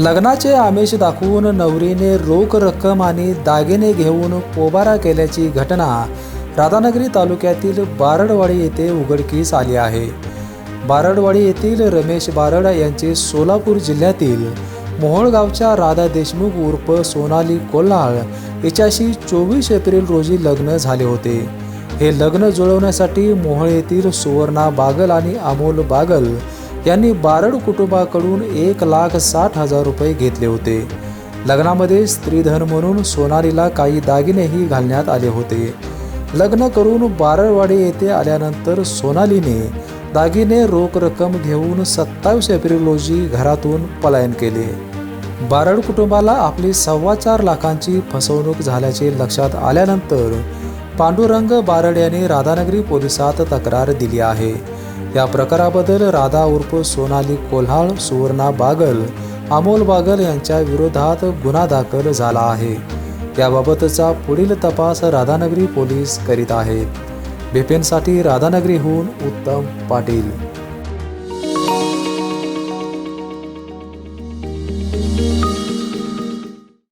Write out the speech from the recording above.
लग्नाचे आमिष दाखवून नवरीने रोख रक्कम आणि दागिने घेऊन पोबारा केल्याची घटना राधानगरी तालुक्यातील बारडवाडी येथे उघडकीस आली आहे. बारडवाडी येथील रमेश बारड यांचे सोलापूर जिल्ह्यातील मोहोळगावच्या राधा देशमुख उर्फ सोनाली कोल्हाळ हिच्याशी चोवीस एप्रिल रोजी लग्न झाले होते. हे लग्न जुळवण्यासाठी मोहोळ येथील सुवर्णा बागल आणि अमोल बागल यांनी बारड कुटुंबाकडून एक लाख साठ हजार रुपये घेतले होते. लग्नामध्ये स्त्रीधन म्हणून सोनालीला काही दागिनेही घालण्यात आले होते. लग्न करून बारळवाडी येथे आल्यानंतर सोनालीने दागिने रोख रक्कम घेऊन सत्तावीस एप्रिल रोजी घरातून पलायन केले. बारड कुटुंबाला आपली सव्वा चार लाखांची फसवणूक झाल्याचे लक्षात आल्यानंतर पांडुरंग बारड यांनी राधानगरी पोलिसात तक्रार दिली आहे. या प्रकाराबद्दल राधा उर्फ सोनाली कोल्हाळ सुवर्णा बागल अमोल बागल यांच्या विरोधात गुन्हा दाखल झाला आहे. याबाबतचा पुढील तपास राधानगरी पोलीस करीत आहेत. बिपिनसाठी राधानगरीहून उत्तम पाटील